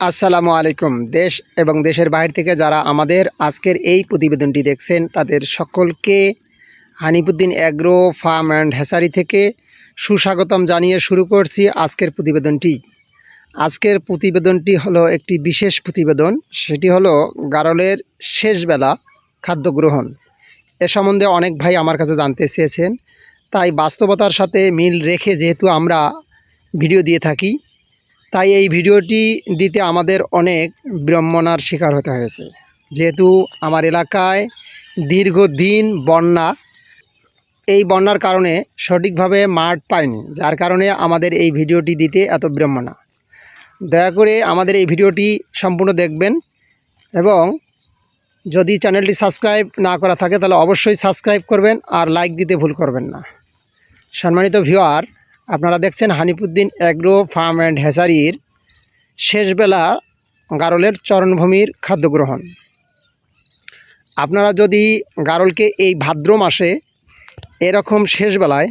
আসসালামু আলাইকুম। দেশ এবং দেশের বাইরে থেকে যারা আমাদের আজকের এই প্রতিবেদনটি দেখছেন, তাদের সকলকে Hanipuddin agro farm and hatchery থেকে সুস্বাগতম জানিয়ে শুরু করছি আজকের প্রতিবেদনটি। আজকের প্রতিবেদনটি হলো একটি বিশেষ প্রতিবেদন, সেটি হলো গারলের শেষবেলা খাদ্য গ্রহণ। এ সম্বন্ধে অনেক ভাই আমার কাছে জানতে চেয়েছেন, তাই বাস্তবতার সাথে মিল রেখে যেহেতু আমরা ভিডিও দিয়ে থাকি তাই এই ভিডিওটি দিতে আমাদের অনেক বিড়ম্বনার শিকার হতে হয়েছে। যেহেতু আমার এলাকায় দীর্ঘদিন বন্যা, এই বন্যার কারণে সঠিকভাবে মাঠ পায়নি যার কারণে আমাদের এই ভিডিওটি দিতে এত বিড়ম্বনা। দয়া করে আমাদের এই ভিডিওটি সম্পূর্ণ দেখবেন এবং যদি চ্যানেলটি সাবস্ক্রাইব না করা থাকে তাহলে অবশ্যই সাবস্ক্রাইব করবেন আর লাইক দিতে ভুল করবেন না। সম্মানিত ভিউয়ার আপনারা দেখছেন হানিপুদ্দিন অ্যাগ্রো ফার্ম অ্যান্ড হ্যাসারির শেষবেলা গারলের চরণভূমির খাদ্য গ্রহণ আপনারা যদি গারলকে এই ভাদ্র মাসে এরকম শেষবেলায়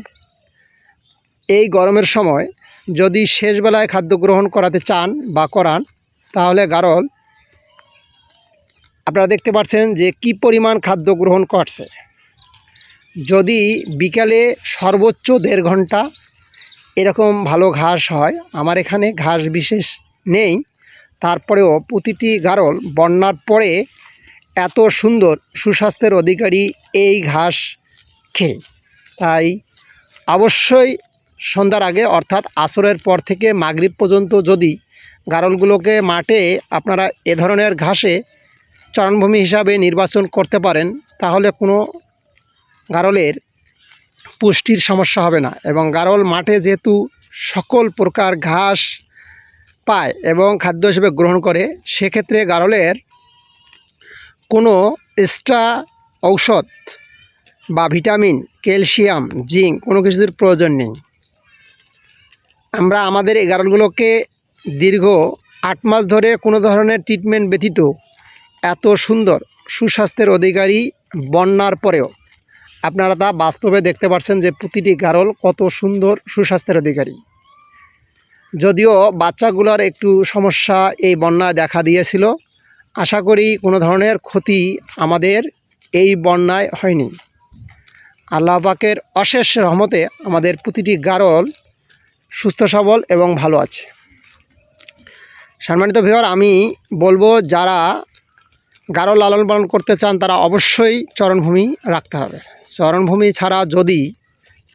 এই গরমের সময় যদি শেষবেলায় খাদ্য গ্রহণ করাতে চান বা করান, তাহলে গারল, আপনারা দেখতে পাচ্ছেন যে কি পরিমাণ খাদ্য গ্রহণ করছে। যদি বিকালে সর্বোচ্চ দেড় ঘণ্টা এরকম ভালো ঘাস হয়। আমার এখানে ঘাস বিশেষ নেই। তারপরেও প্রতিটি গারল বন্যার পরে এত সুন্দর সুস্বাস্থ্যের অধিকারী এই ঘাস খেয়ে। তাই অবশ্যই সন্ধ্যার আগে অর্থাৎ আসরের পর থেকে মাগরিব পর্যন্ত যদি গারলগুলোকে মাঠে আপনারা এ ধরনের ঘাসে চরণভূমি হিসাবে নির্বাচন করতে পারেন, তাহলে কোনো গারলের পুষ্টির সমস্যা হবে না এবং গারল মাঠে যেহেতু সকল প্রকার ঘাস পায় এবং খাদ্য হিসেবে গ্রহণ করে, সেক্ষেত্রে গারলের কোনো এক্সট্রা ঔষধ বা ভিটামিন, ক্যালসিয়াম, জিঙ্ক কোনো কিছুর প্রয়োজন নেই। আমরা আমাদের এই গারলগুলোকে দীর্ঘ আট মাস ধরে কোনো ধরনের ট্রিটমেন্ট ব্যতীত এত সুন্দর সুস্বাস্থ্যের অধিকারী বন্যার পরেও আপনারা তা বাস্তবে দেখতে পাচ্ছেন যে প্রতিটি গারল কত সুন্দর সুস্বাস্থ্যের অধিকারী। যদিও বাচ্চাগুলোর একটু সমস্যা এই বন্যায় দেখা দিয়েছিল, আশা করি কোনো ধরনের ক্ষতি আমাদের এই বন্যায় হয়নি। আল্লাহ পাকের অশেষ রহমতে আমাদের প্রতিটি গারল সুস্থ, সবল এবং ভালো আছে। সম্মানিত ভিওর আমি বলব যারা গারো লালন পালন করতে চান, তারা অবশ্যই চরণভূমি রাখতে হবে। চরণভূমি ছাড়া যদি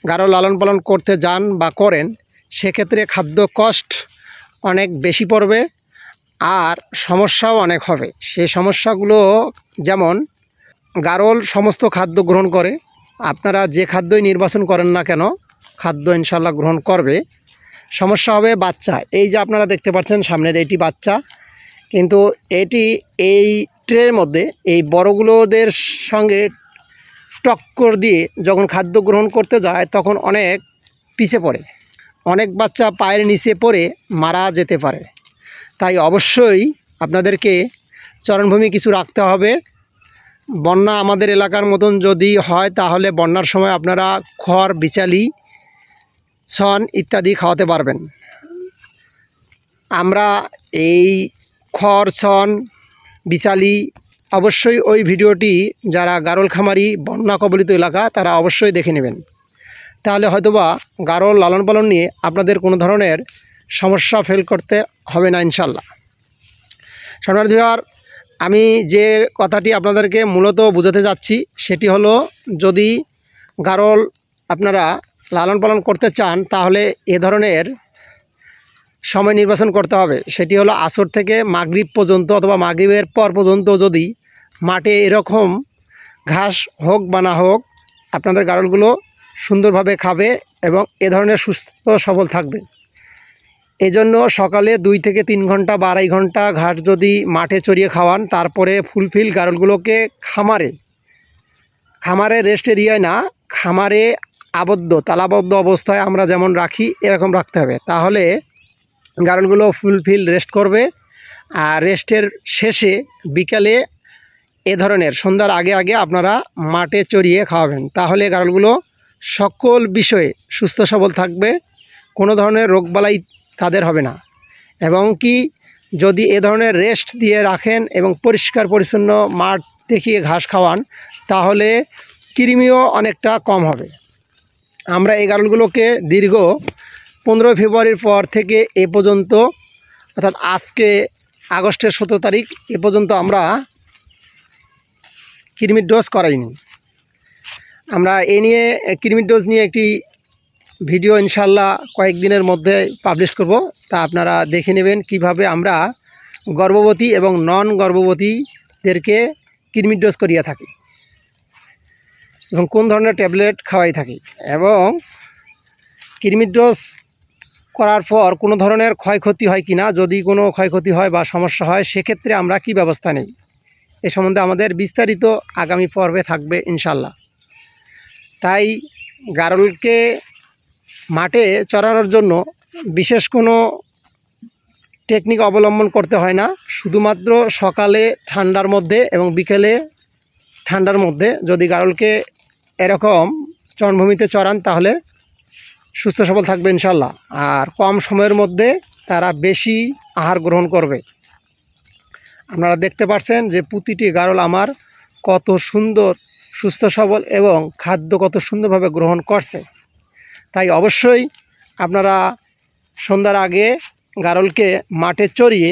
গারো লালন পালন করতে যান বা করেন, সেক্ষেত্রে খাদ্য কষ্ট অনেক বেশি পড়বে আর সমস্যাও অনেক হবে। সেই সমস্যাগুলো যেমন গারল সমস্ত খাদ্য গ্রহণ করে, আপনারা যে খাদ্যই নির্বাচন করেন না কেন, খাদ্য ইনশাল্লাহ গ্রহণ করবে। সমস্যা হবে বাচ্চা। এই যে আপনারা দেখতে পাচ্ছেন সামনের এটি বাচ্চা, কিন্তু এটি এই ট্রের মধ্যে এই বড়গুলোদের সঙ্গে টক্কর দিয়ে যখন খাদ্য গ্রহণ করতে যায়, তখন অনেক পিছে পড়ে। অনেক বাচ্চা পায়ের নিচে পড়ে মারা যেতে পারে। তাই অবশ্যই আপনাদেরকে চরণভূমি কিছু রাখতে হবে। বন্যা আমাদের এলাকার মতন যদি হয়, তাহলে বন্যার সময় আপনারা খড়, বিচালি, ছন ইত্যাদি খাওয়াতে পারবেন। আমরা এই খড়, ছন বিচালি অবশ্যই ওই ভিডিওটি যারা গারল খামারি বন্যা কবলিত এলাকা, তারা অবশ্যই দেখে নেবেন। তাহলে হয়তোবা গারল লালন পালন নিয়ে আপনাদের কোনো ধরনের সমস্যা ফেল করতে হবে না ইনশাল্লাহ বিহার, আমি যে কথাটি আপনাদেরকে মূলত বোঝাতে যাচ্ছি, সেটি হলো যদি গারল আপনারা লালন পালন করতে চান, তাহলে এ ধরনের সময় নির্বাচন করতে হবে। সেটি হলো আসর থেকে মাগরিব পর্যন্ত অথবা মাগরিবের পর পর্যন্ত যদি মাঠে এরকম ঘাস হোক বা না হোক, আপনাদের গারলগুলো সুন্দরভাবে খাবে এবং এ ধরনের সুস্থ সবল থাকবে। এজন্য সকালে দুই থেকে তিন ঘণ্টা বা আড়াই ঘণ্টা ঘাস যদি মাঠে চড়িয়ে খাওয়ান, তারপরে ফুলফিল গারলগুলোকে খামারে খামারে রেস্ট এরিয়ায় না, খামারে আবদ্ধ, তালাবদ্ধ অবস্থায় আমরা যেমন রাখি, এরকম রাখতে হবে। তাহলে গারলগুলো ফুলফিল রেস্ট করবে। আর রেস্টের শেষে বিকালে এ ধরনের, সন্ধ্যার আগে আগে আপনারা মাঠে চড়িয়ে খাওয়াবেন। তাহলে গারলগুলো সকল বিষয়ে সুস্থ সবল থাকবে, কোনো ধরনের রোগবালাই তাদের হবে না। এবং কি যদি এ ধরনের রেস্ট দিয়ে রাখেন এবং পরিষ্কার পরিচ্ছন্ন মাঠ দেখিয়ে ঘাস খাওয়ান, তাহলে কৃমিও অনেকটা কম হবে। আমরা এই গারলগুলোকে দীর্ঘ পনেরোই ফেব্রুয়ারির পর থেকে এ পর্যন্ত, অর্থাৎ আজকে আগস্টের সতেরো তারিখ, এ পর্যন্ত আমরা কৃমির ডোজ করাইনি। আমরা এ নিয়ে, কৃমির ডোজ নিয়ে একটি ভিডিও ইনশাল্লাহ কয়েকদিনের মধ্যে পাবলিশ করব। তা আপনারা দেখে নেবেন কীভাবে আমরা গর্ভবতী এবং নন গর্ভবতীদেরকে কৃমির ডোজ করিয়ে থাকি এবং কোন ধরনের ট্যাবলেট খাওয়াই থাকি এবং কৃমির ডোজ করার পর কোনো ধরনের ক্ষয়ক্ষতি হয় কি না যদি কোনো ক্ষয়ক্ষতি হয় বা সমস্যা হয়, সেক্ষেত্রে আমরা কি ব্যবস্থা নেই। এ সম্বন্ধে আমাদের বিস্তারিত আগামী পর্বে থাকবে ইনশাল্লাহ তাই গারলকে মাঠে চড়ানোর জন্য বিশেষ কোনো টেকনিক অবলম্বন করতে হয় না। শুধুমাত্র সকালে ঠান্ডার মধ্যে এবং বিকেলে ঠান্ডার মধ্যে যদি গারলকে এরকম চরণভূমিতে চড়ান, তাহলে সুস্থ সবল থাকবে ইনশাল্লাহ আর কম সময়ের মধ্যে তারা বেশি আহার গ্রহণ করবে। আপনারা দেখতে পাচ্ছেন যে প্রতিটি গারল আমার কত সুন্দর, সুস্থ সবল এবং খাদ্য কত সুন্দরভাবে গ্রহণ করছে। তাই অবশ্যই আপনারা সন্ধ্যার আগে গারলকে মাঠে চড়িয়ে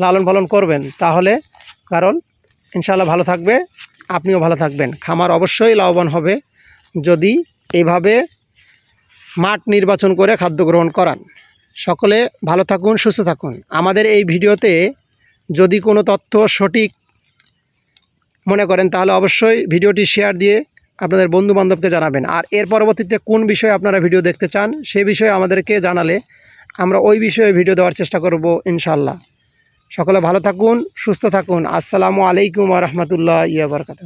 লালন পালন করবেন। তাহলে গারল ইনশাল্লাহ ভালো থাকবে, আপনিও ভালো থাকবেন। খামার অবশ্যই লাভবান হবে। যদি এইভাবে মাঠ নির্বাচন করে খাদ্য গ্রহণ করান। সকলে ভালো থাকুন, সুস্থ থাকুন। আমাদের এই ভিডিওতে যদি কোনো তথ্য সঠিক মনে করেন, তাহলে অবশ্যই ভিডিওটি শেয়ার দিয়ে আপনাদের বন্ধু বান্ধবকে জানাবেন। আর এর পরবর্তীতে কোন বিষয়ে আপনারা ভিডিও দেখতে চান, সে বিষয়ে আমাদেরকে জানালে আমরা ওই বিষয়ে ভিডিও দেওয়ার চেষ্টা করব ইনশাল্লাহ সকলে ভালো থাকুন, সুস্থ থাকুন। আসসালামু আলাইকুম রহমতুল্লাহ ইয়া বরকাত